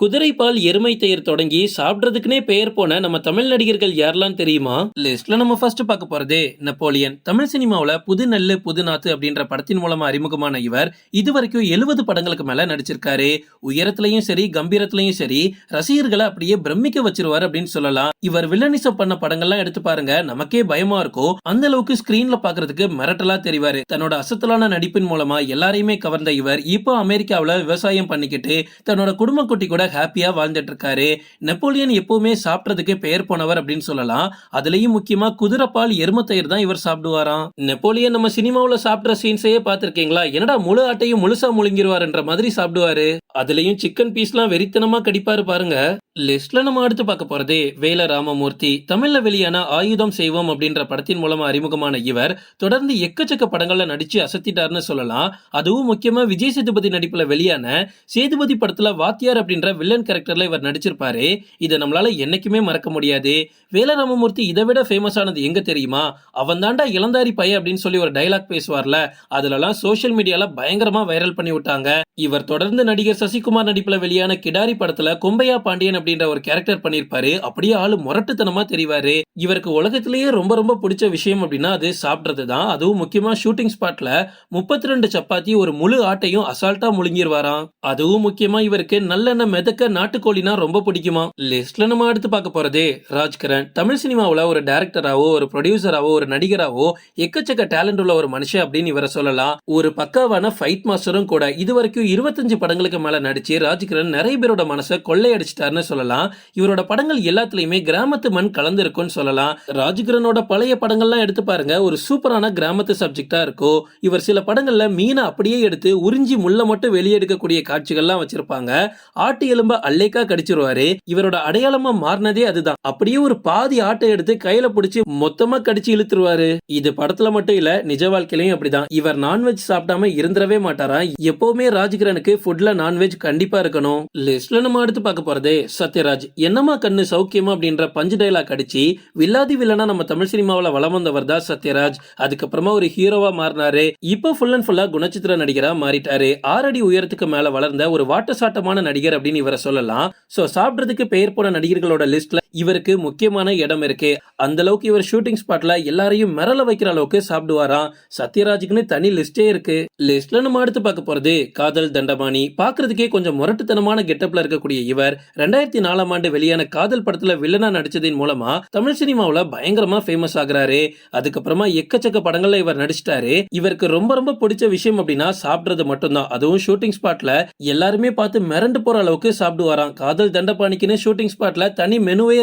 குதிரைப்பால் எருமை தயிர் தொடங்கி சாப்பிட்றதுக்குனே பெயர் போன நம்ம தமிழ் நடிகர்கள் யாரெல்லாம் தெரியுமா? லிஸ்ட்ல நம்ம ஃபர்ஸ்ட் பார்க்க போறதே நெப்போலியன். தமிழ் சினிமாவுல புது நெல்லு புது நாத்து அப்படின்ற படத்தின் மூலமா அறிமுகமான இவர் இதுவரைக்கும் எழுபது படங்களுக்கு மேல நடிச்சிருக்காரு. உயரத்திலையும் சரி கம்பீரத்திலையும் சரி ரசிகர்களை அப்படியே பிரமிக்க வச்சிருவாரு அப்படின்னு சொல்லலாம். இவர் வில்லனிசம் பண்ண படங்கள்லாம் எடுத்து பாருங்க நமக்கே பயமா இருக்கும். அந்த அளவுக்கு ஸ்கிரீன்ல பாக்குறதுக்கு மிரட்டலா தெரிவாரு. தன்னோட அசத்தலான நடிப்பின் மூலமா எல்லாரையுமே கவர்ந்த இவர் இப்போ அமெரிக்காவுல விவசாயம் பண்ணிக்கிட்டு தன்னோட குடும்ப குட்டி கூட ஹாப்பியா வாழ்ந்துட்டு இருக்காரு நெப்போலியன் எப்பவுமே சாப்பிட்றதுக்கு பெயர் போனவர் அப்படின்னு சொல்லலாம். அதுலயும் முக்கியமா குதிரைப்பால் எருமத்தயிர் தான் இவர் சாப்பிடுவாராம். நெப்போலியன் நம்ம சினிமாவுல சாப்பிட்ற சீன்ஸையே பார்த்திருக்கீங்களா? என்னடா முழு ஆட்டையும் முழுசா முழுங்கிருவாருன்ற மாதிரி சாப்பிடுவாரு. அதுலயும் சிக்கன் பீஸ்லாம் வெறித்தனமா கடிப்பாரு பாருங்க. லிஸ்ட்ல நம்ம அடுத்து பார்க்க போறதே வேல ராமமூர்த்தி தமிழ்ல வெளியான ஆயுதம் செய்வோம் அப்படின்ற படத்தின் மூலமா அறிமுகமான இவர் தொடர்ந்து எக்கச்சக்க படங்கள்ல நடிச்சு அசத்திட்டாருன்னு சொல்லலாம். அதுவும் முக்கியமா விஜய் சேதுபதி நடிப்புல வெளியான சேதுபதி படத்துல வாத்தியார் அப்படின்ற வில்லன் கேரக்டர்ல இவர் நடிச்சிருப்பாரு. இதை நம்மளால என்னைக்குமே மறக்க முடியாது. வேலராமமூர்த்தி இதை விட ஃபேமஸ் ஆனது எங்க தெரியுமா? அவன் தாண்டா இளந்தாரி பைய அப்படின்னு சொல்லி ஒரு டைலாக் பேசுவார்ல. அதுலலாம் சோசியல் மீடியால பயங்கரமா வைரல் பண்ணி விட்டாங்க. இவர் தொடர்ந்து நடிகர் சசிகுமார் நடிப்புல வெளியான கிடாரி படத்துல கொம்பையா பாண்டியன் அப்படின்ற ஒரு கேரக்டர் பண்ணியிருப்பாரு அப்படியே ஆளு முரட்டுத்தனமா தெரிவாரு. இவருக்கு உலகத்திலேயே ரொம்ப ரொம்ப பிடிச்ச விஷயம் அப்படின்னா அது சாப்பிட்றது தான் அதுவும் முக்கியமா ஷூட்டிங் ஸ்பாட்ல முப்பத்தி ரெண்டு சப்பாத்தி ஒரு முழு ஆட்டையும் அசால்ட்டா முழுங்கிருவாராம். அதுவும் முக்கியமா இவருக்கு நல்லெண்ணெய் மிதக்க நாட்டுக்கோழினா ரொம்ப பிடிக்குமா? லிஸ்ட்ல நம்ம அடுத்து பார்க்க போறதே ராஜ்கரன் தமிழ் சினிமாவுல ஒரு டேரக்டராவோ ஒரு ப்ரொடியூசராவோ ஒரு நடிகராவோ எக்கச்சக்க டேலண்ட் உள்ள ஒரு மனுஷன் அப்படின்னு இவரை சொல்லலாம். ஒரு பக்காவான ஃபைட் மாஸ்டரும் கூட. இது வரைக்கும் இருபத்தஞ்சு படங்களுக்கு மேல நடிச்சு ராஜ்கிரண் நிறைய பேரோட மனசை கொள்ளையடிச்சிட்டாருன்னு சொல்லலாம். இவரோட படங்கள் எல்லாத்துலயுமே கிராமத்து மண் கலந்துருக்கும்னு சொல்லலாம். ராஜ்கிரனோட பழைய படங்கள்லாம் எடுத்து பாருங்க. ஒரு சூப்பரான கிராமத்து சப்ஜெக்டா இருக்கும் இவர் சில படங்கள்ல மீனை அப்படியே எடுத்து உறிஞ்சி முள்ள மட்டும் வெளியெடுக்கக்கூடிய காட்சிகள்லாம் வச்சிருப்பாங்க. ஆட்டு எலும்ப அல்லேக்கா கடிச்சிருவாரு. இவரோட அடையாளமா மாறினதே அதுதான். அப்படியே ஒரு பாதி ஆட்டை எடுத்து கையில பிடிச்சி மொத்தமா கடிச்சு இழுத்துருவாரு. இது படத்துல மட்டும் இல்ல நிஜ வாழ்க்கையிலையும் அப்படிதான். இவர் நான்வெஜ் சாப்பிடாம இருந்துடவே மாட்டாரா? எப்பவுமே ராஜ்கிரனுக்கு ஃபுட்ல நான்வெஜ் கண்டிப்பா இருக்கணும். லிஸ்ட்ல நம்ம அடுத்து பார்க்க போறதே சத்யராஜ். என்னமா கண்ணு சௌக்கியமா அப்படின்ற பஞ்சு டைலாக் அடிச்சு வில்லாதி வில்லனா நம்ம தமிழ் சினிமாவுல வளம் வந்தவர் தான் சத்யராஜ். அதுக்கப்புறமா ஒரு ஹீரோவா மாறினாரு. இப்போ ஃபுல் அண்ட் ஃபுல்லா குணச்சித்திர நடிகரா மாறிட்டாரு. ஆறடி உயரத்துக்கு மேல வளர்ந்த ஒரு வாட்டசாட்டமான நடிகர் அப்படின்னு இவரை சொல்லலாம். சோ சாப்பிடுறதுக்கு பெயர் போன நடிகர்களோட லிஸ்ட்ல இவருக்கு முக்கியமான இடம் இருக்கு. அந்த அளவுக்கு இவர் ஷூட்டிங் ஸ்பாட்ல எல்லாரையும் மிரள வைக்கிற அளவுக்கு சாப்பிடுவாராம் சத்யராஜுக்குன்னு தனி லிஸ்டே இருக்கு. லிஸ்ட்ல நம்ம அடுத்து பார்க்க போறது காதல் தண்டபாணி. பாக்குறதுக்கே கொஞ்சம் முரட்டுத்தனமான கெட்டப்ல இருக்கக்கூடிய இவர் ரெண்டாயிரத்தி நாலாம் ஆண்டு வெளியான காதல் படத்துல வில்லனா நடிச்சதின் மூலமா தமிழ் சினிமாவுல பயங்கரமா ஃபேமஸ் ஆகுறாரு. அதுக்கப்புறமா எக்கச்சக்க படங்கள்ல இவர் நடிச்சிட்டாரு. இவருக்கு ரொம்ப ரொம்ப பிடிச்ச விஷயம் அப்படின்னா சாப்பிடுறது மட்டும்தான். அதுவும் ஷூட்டிங் ஸ்பாட்ல எல்லாருமே பார்த்து மிரண்டு போற அளவுக்கு சாப்பிடுவாராம். காதல் தண்டபாணிக்குன்னு ஷூட்டிங் ஸ்பாட்ல தனி மெனுவே